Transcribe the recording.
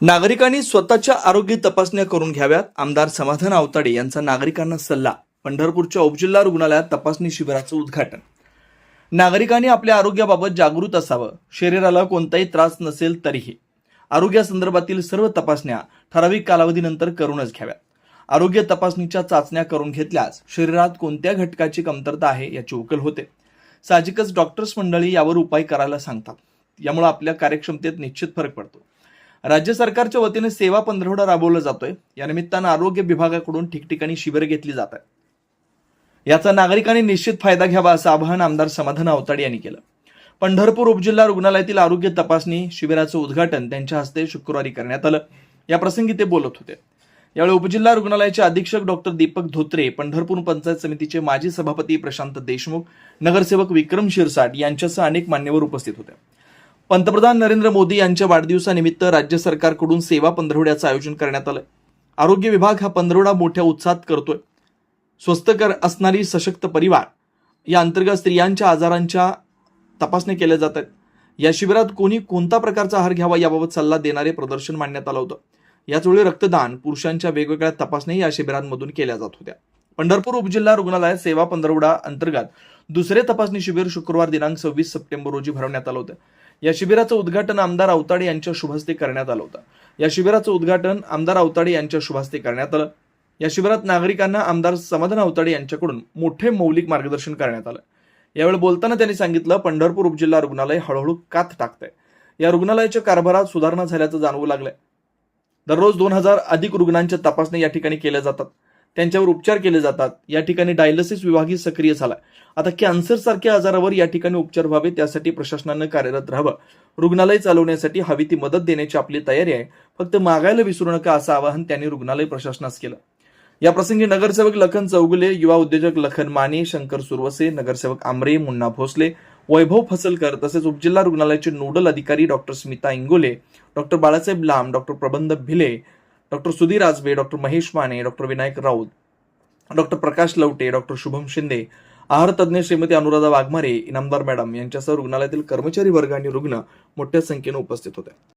नागरिकांनी स्वतःच्या आरोग्य तपासण्या करून घ्याव्यात आमदार समाधान आवताडे यांचा नागरिकांना सल्ला पंढरपूरच्या उपजिल्हा रुग्णालयात तपासणी शिबिराचं उद्घाटन. नागरिकांनी आपल्या आरोग्याबाबत जागृत असावं शरीराला कोणताही त्रास नसेल तरीही. आरोग्यासंदर्भातील सर्व तपासण्या ठराविक कालावधीनंतर करूनच घ्याव्यात. आरोग्य तपासणीच्या चाचण्या करून घेतल्यास शरीरात कोणत्या घटकाची कमतरता आहे याची उकल होते. साहजिकच डॉक्टर्स मंडळी यावर उपाय करायला सांगतात. यामुळे आपल्या कार्यक्षमतेत निश्चित फरक पडतो. राज्य सरकारच्या वतीने सेवा पंधरवडा राबवला जातोय. या निमित्तानं आरोग्य विभागाकडून ठिकठिकाणी शिबिर घेतली जात आहेत याचा नागरिकांनी निश्चित फायदा घ्यावा असं आवाहन आमदार समाधान अवताडे यांनी केलं. पंढरपूर उपजिल्हा रुग्णालयातील आरोग्य तपासणी शिबिराचं उद्घाटन त्यांच्या हस्ते शुक्रवारी करण्यात आलं. या प्रसंगी ते बोलत होते. यावेळी उपजिल्हा रुग्णालयाचे अधीक्षक डॉक्टर दीपक धोत्रे पंढरपूर पंचायत समितीचे माजी सभापती प्रशांत देशमुख नगरसेवक विक्रम शिरसाट यांच्यासह अनेक मान्यवर उपस्थित होते. पंतप्रधान नरेंद्र मोदी यांच्या वाढदिवसानिमित्त राज्य सरकारकडून सेवा पंधरवड्याचं आयोजन करण्यात आलं आरोग्य विभाग हा पंधरवडा मोठ्या उत्साहात करतोय. स्वस्त कर असणारी सशक्त परिवार या अंतर्गत स्त्रियांच्या आजारांच्या तपासण्या केल्या जात आहेत या शिबिरात कोणी कोणता प्रकारचा आहार घ्यावा याबाबत सल्ला देणारे प्रदर्शन मांडण्यात आलं होतं. याचवेळी रक्तदान पुरुषांच्या वेगवेगळ्या तपासणी या शिबिरांमधून केल्या जात होत्या. पंढरपूर उपजिल्हा रुग्णालयात सेवा पंधरवडा अंतर्गत दुसरे तपासणी शिबिर शुक्रवार दिनांक सव्वीस सप्टेंबर रोजी भरवण्यात आलं होतं. या शिबिराचं उद्घाटन आमदार आवताडे यांच्या शुभहस्ते करण्यात आलं होतं. या शिबिराचं उद्घाटन आमदार अवताडे यांच्या शुभहस्ते करण्यात आलं. या शिबिरात नागरिकांना आमदार समाधान अवताडे यांच्याकडून मोठे मौलिक मार्गदर्शन करण्यात आलं. यावेळी बोलताना त्यांनी सांगितलं पंढरपूर उपजिल्हा रुग्णालय हळूहळू कात टाकतंय. या रुग्णालयाच्या कारभारात सुधारणा झाल्याचं जाणवू लागलंय. दररोज दोन हजार अधिक रुग्णांच्या तपासण्या या ठिकाणी केल्या जातात. त्यांच्यावर उपचार केले जातात. या ठिकाणी डायलिसिस विभागही सक्रिय झाला आता कॅन्सर सारख्या आजारावर या ठिकाणी उपचार व्हावे त्यासाठी प्रशासनानं कार्यरत राहावं. रुग्णालय चालवण्यासाठी हवी ती मदत देण्याची आपली तयारी आहे. फक्त मागायला विसरू नका असं आवाहन त्यांनी रुग्णालय प्रशासनास केलं. या प्रसंगी नगरसेवक लखन चौगुले युवा उद्योजक लखन माने शंकर सुरवसे नगरसेवक आमरे मुन्ना भोसले वैभव फसलकर तसेच उपजिल्हा रुग्णालयाचे नोडल अधिकारी doctor Smita Ingole doctor Balasaheb Lamb doctor Prabandh Bhile doctor Sudhir Ajbe doctor Mahesh Mane doctor Vinayak Raut doctor Prakash Lavate doctor Shubham Shinde आहार तज्ज्ञ श्रीमती अनुराधा वाघमारे इनामदार मॅडम यांच्यासह रुग्णालयातील कर्मचारी वर्ग आणि रुग्ण मोठ्या संख्येने उपस्थित होते.